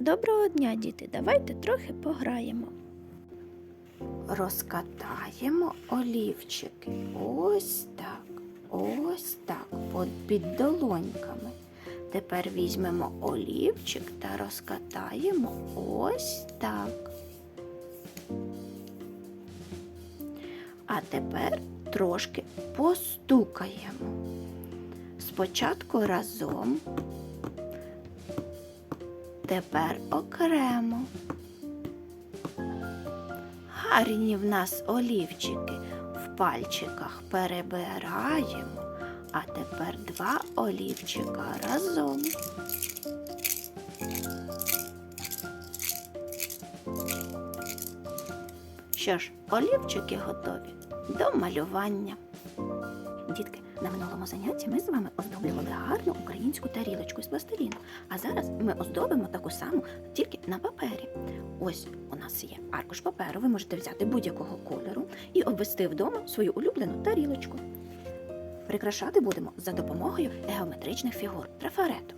Доброго дня, діти. Давайте трохи пограємо. Розкатаємо олівчики. Ось так, ось так, під долоньками. Тепер візьмемо олівчик та розкатаємо ось так. А тепер трошки постукаємо. Спочатку разом, тепер окремо. Гарні в нас олівчики в пальчиках перебираємо, а тепер два олівчика разом. Що ж, олівчики готові до малювання. На минулому занятті ми з вами оздоблювали гарну українську тарілочку з пластиліну. А зараз ми оздобимо таку саму, тільки на папері. Ось у нас є аркуш паперу. Ви можете взяти будь-якого кольору і обвести вдома свою улюблену тарілочку. Прикрашати будемо за допомогою геометричних фігур трафарету.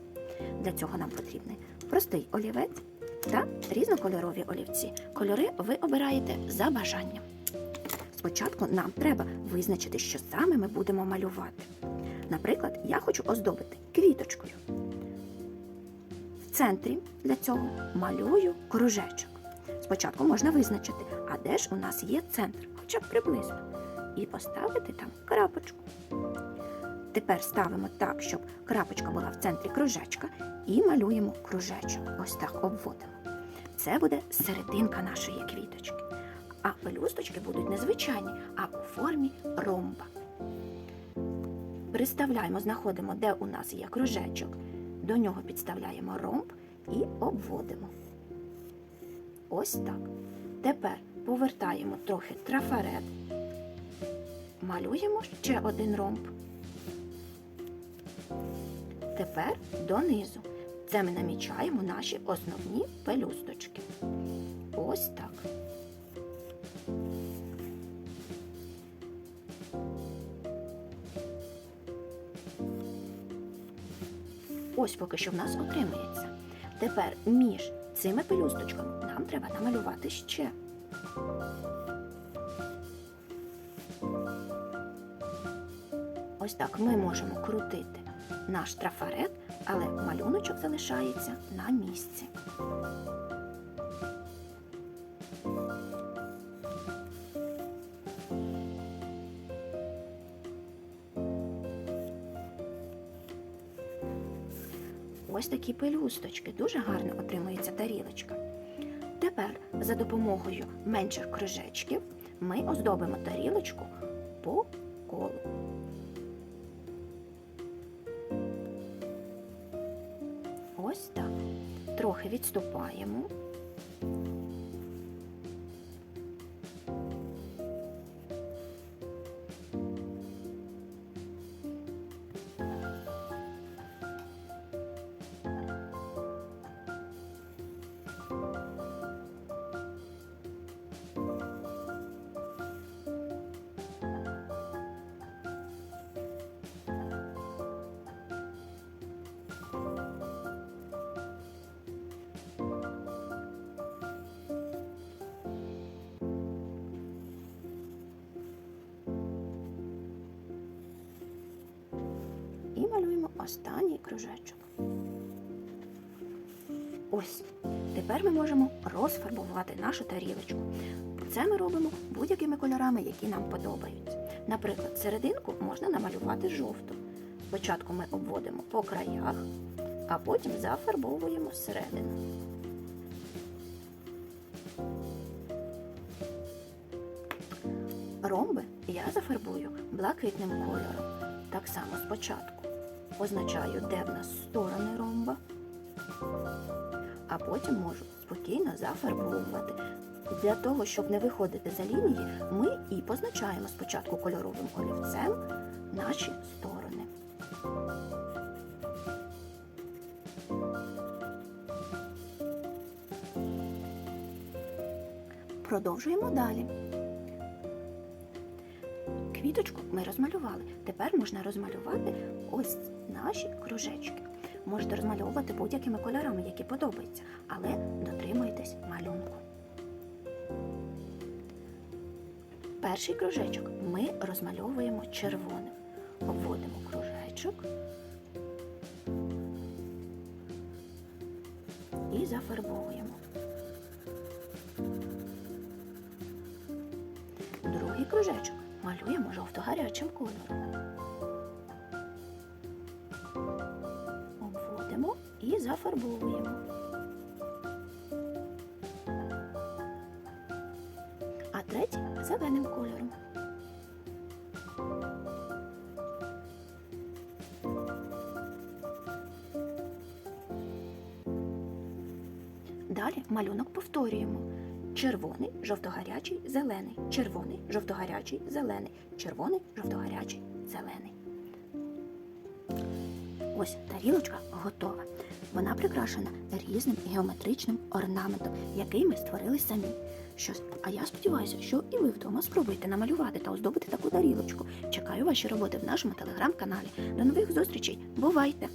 Для цього нам потрібний простий олівець та різнокольорові олівці. Кольори ви обираєте за бажанням. Спочатку нам треба визначити, що саме ми будемо малювати. Наприклад, я хочу оздобити квіточкою. В центрі для цього малюю кружечок. Спочатку можна визначити, а де ж у нас є центр, хоча б приблизно, і поставити там крапочку. Тепер ставимо так, щоб крапочка була в центрі кружечка, і малюємо кружечок. Ось так обводимо. Це буде серединка нашої квіточки. А пелюсточки будуть незвичайні, а у формі ромба. Приставляємо, знаходимо, де у нас є кружечок, до нього підставляємо ромб і обводимо. Ось так. Тепер повертаємо трохи трафарет, малюємо ще один ромб. Тепер донизу. Це ми намічаємо наші основні пелюсточки. Ось так. Ось поки що в нас отримується. Тепер між цими пелюсточками нам треба намалювати ще. Ось так ми можемо крутити наш трафарет, але малюночок залишається на місці. Ось такі пелюсточки. Дуже гарно отримується тарілочка. Тепер за допомогою менших кружечків ми оздобимо тарілочку по колу. Ось так. Трохи відступаємо. Останній кружечок. Ось. Тепер ми можемо розфарбувати нашу тарілочку. Це ми робимо будь-якими кольорами, які нам подобаються. Наприклад, серединку можна намалювати жовту. Спочатку ми обводимо по краях, а потім зафарбовуємо середину. Ромби я зафарбую блакитним кольором. Так само спочатку позначаю, де в нас сторони ромба, а потім можу спокійно зафарбовувати. Для того, щоб не виходити за лінії, ми і позначаємо спочатку кольоровим олівцем наші сторони. Продовжуємо далі. Квіточку ми розмалювали. Тепер можна розмалювати ось наші кружечки. можете розмальовувати будь-якими кольорами, які подобаються, але дотримуйтесь малюнку. Перший кружечок ми розмальовуємо червоним. Обводимо кружечок і зафарбовуємо. Другий кружечок малюємо жовто-гарячим кольором. Обводимо і зафарбовуємо. А третій зеленим кольором. Далі малюнок повторюємо. Червоний, жовто-гарячий, зелений, червоний, жовто-гарячий, зелений, червоний, жовто-гарячий, зелений. Ось тарілочка готова. Вона прикрашена різним геометричним орнаментом, який ми створили самі. Що ж, а я сподіваюся, що і ви вдома спробуєте намалювати та оздобити таку тарілочку. Чекаю ваші роботи в нашому телеграм-каналі. До нових зустрічей. Бувайте!